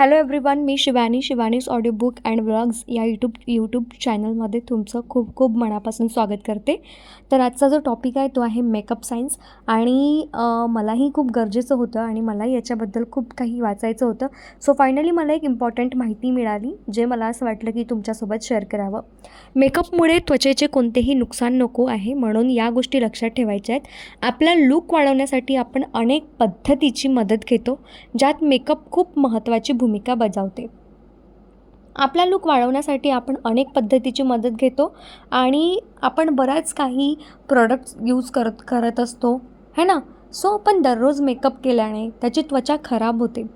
Hello everyone me Shivani Shivani's audio book and blogs या YouTube YouTube चॅनलमध्ये तुमचं खूप खूप मनापासून स्वागत करते. तर आजचा जो टॉपिक आहे तो आहे मेकअप सायन्स आणि मलाही खूप गरजेचं होतं आणि मला याच्याबद्दल खूप काही वाचायचं होतं. सो फायनली मला एक इम्पॉर्टंट माहिती मिळाली जे मला असं वाटलं की तुमच्यासोबत शेअर करावं. मेकअपमुळे त्वचेचे कोणतेही नुकसान नको आहे म्हणून या गोष्टी लक्षात ठेवायच्या आहेत. आपला लूक वाढवण्यासाठी आपण अनेक पद्धतीची मदत घेतो ज्यात मेकअप खूप महत्त्वाची भूमिका भूमिका बजावते. आपला लूक वाढवण्यासाठी आपण अनेक पद्धतीची मदत घेतो आणि आपण बऱ्याच काही प्रोडक्ट्स यूज करत करत असतो. है ना? सो आपण दररोज मेकअप केल्याने त्याची त्वचा खराब होते.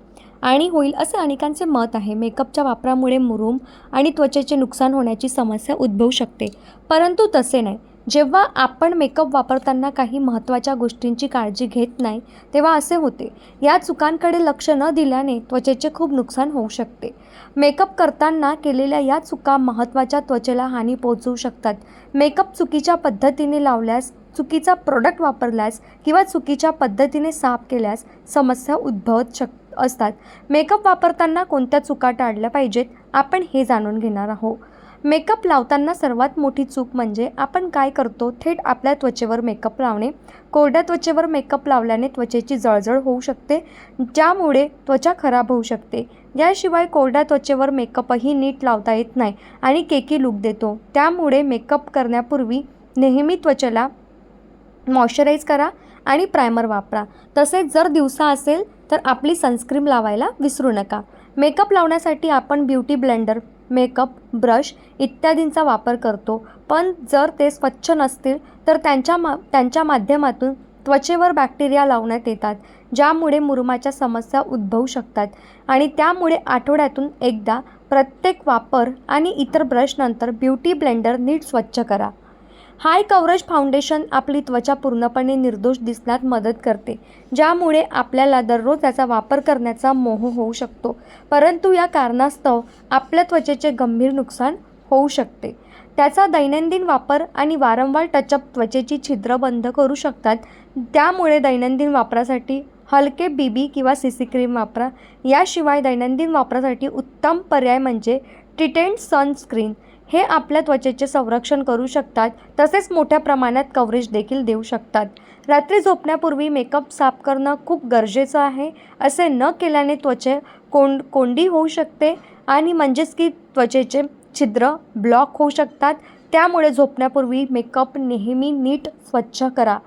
आणि होईल असे अनेकांचे मत आहे मेकअपच्या वापरामुळे मुरूम आणि त्वचेचे नुकसान होण्याची समस्या उद्भवू शकते. परंतु तसे नाही. जेव्हा आपण मेकअप वापरताना काही महत्त्वाच्या गोष्टींची काळजी घेत नाही तेव्हा असे होते. या चुकांकडे लक्ष न दिल्याने त्वचेचे खूप नुकसान होऊ शकते. मेकअप करताना केलेल्या या चुका महत्त्वाच्या त्वचेला हानी पोहोचवू शकतात. मेकअप चुकीच्या पद्धतीने लावल्यास चुकीचा प्रोडक्ट वापरल्यास किंवा चुकीच्या पद्धतीने साफ केल्यास समस्या उद्भवत शक असतात. मेकअप वापरताना कोणत्या चुका टाळल्या पाहिजेत आपण हे जाणून घेणार आहोत. मेकअप लावताना सर्वात मोठी चूक म्हणजे आपण काय करतो? थेट आपल्या त्वचेवर मेकअप लावणे. कोरड्या त्वचेवर मेकअप लावल्याने त्वचेची जळजळ होऊ शकते ज्यामुळे त्वचा खराब होऊ शकते. याशिवाय कोरड्या त्वचेवर मेकअपही नीट लावता येत नाही आणि केकी लूक देतो. त्यामुळे मेकअप करण्यापूर्वी नेहमी त्वचेला मॉइश्चराईज करा आणि प्रायमर वापरा. तसेच जर दिवसा असेल तर आपली सनस्क्रीम लावायला विसरू नका. मेकअप लावण्यासाठी आपण ब्युटी ब्लेंडर मेकअप ब्रश इत्यादींचा वापर करतो. पण जर ते स्वच्छ नसतील तर त्यांच्या मा त्यांच्या माध्यमातून त्वचेवर बॅक्टेरिया लावण्यात येतात ज्यामुळे मुरुमाच्या समस्या उद्भवू शकतात. आणि त्यामुळे आठवड्यातून एकदा प्रत्येक वापर आणि इतर ब्रशनंतर ब्युटी ब्लेंडर नीट स्वच्छ करा. हाय कवरेज फाउंडेशन आपली त्वचा पूर्णपणे निर्दोष दिसण्यात मदत करते ज्यामुळे आपल्याला दररोज त्याचा वापर करण्याचा मोह होऊ शकतो. परंतु या कारणास्तव आपल्या त्वचेचे गंभीर नुकसान होऊ शकते. त्याचा दैनंदिन वापर आणि वारंवार टचअप त्वचेची छिद्र बंद करू शकतात. त्यामुळे दैनंदिन वापरासाठी हलके बी बी किंवा सी सी क्रीम वापरा. याशिवाय दैनंदिन वापरासाठी उत्तम पर्याय म्हणजे ट्रिटेंट सनस्क्रीन हे आपल्या त्वचेचे संरक्षण करू शकतात तसेच मोठ्या प्रमाणात कव्हरेज देखील देऊ शकतात. रात्री झोपण्यापूर्वी मेकअप साफ करणं खूप गरजेचं आहे असे न केल्याने त्वचे कोंड कोंडी होऊ शकते आणि म्हणजेच की त्वचेचे छिद्र ब्लॉक होऊ शकतात. त्यामुळे झोपण्यापूर्वी मेकअप नेहमी नीट स्वच्छ करा.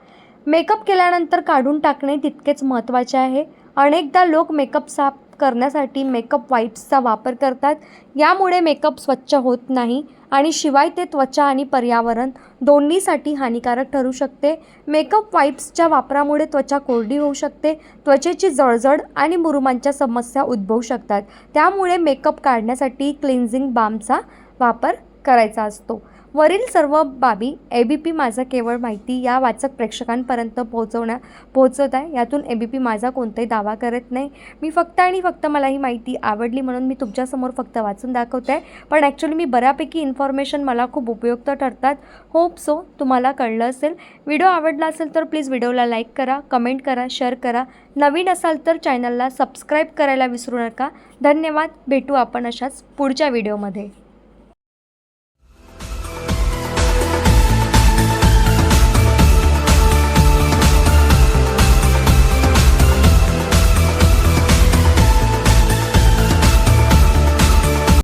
मेकअप केल्यानंतर काढून टाकणे तितकेच महत्त्वाचे आहे. अनेकदा लोक मेकअप साफ करण्यासाठी मेकअप वाईप्सचा वापर करतात. यामुळे मेकअप स्वच्छ होत नाही आणि शिवाय ते त्वचा आणि पर्यावरण दोन्हीसाठी हानिकारक ठरू शकते. मेकअप वाईप्सच्या वापरामुळे त्वचा कोरडी होऊ शकते त्वचेची जळजळ आणि मुरुमांच्या समस्या उद्भवू शकतात. त्यामुळे मेकअप काढण्यासाठी क्लिन्झिंग बामचा वापर करायचा असतो. वरील सर्व बाबी ए बी पी माझा केवळ माहिती या वाचक प्रेक्षकांपर्यंत पोहोचवण्या पोहोचवत आहे. यातून ए बी पी माझा कोणताही दावा करत नाही. मी फक्त आणि फक्त मला ही माहिती आवडली म्हणून मी तुमच्यासमोर फक्त वाचून दाखवते. आहे पण ॲक्च्युली मी बऱ्यापैकी इन्फॉर्मेशन मला खूप उपयुक्त ठरतात. होप सो तुम्हाला कळलं असेल. व्हिडिओ आवडला असेल तर प्लीज व्हिडिओला लाईक करा कमेंट करा शेअर करा. नवीन असाल तर चॅनलला सबस्क्राईब करायला विसरू नका. धन्यवाद. भेटू आपण अशाच पुढच्या व्हिडिओमध्ये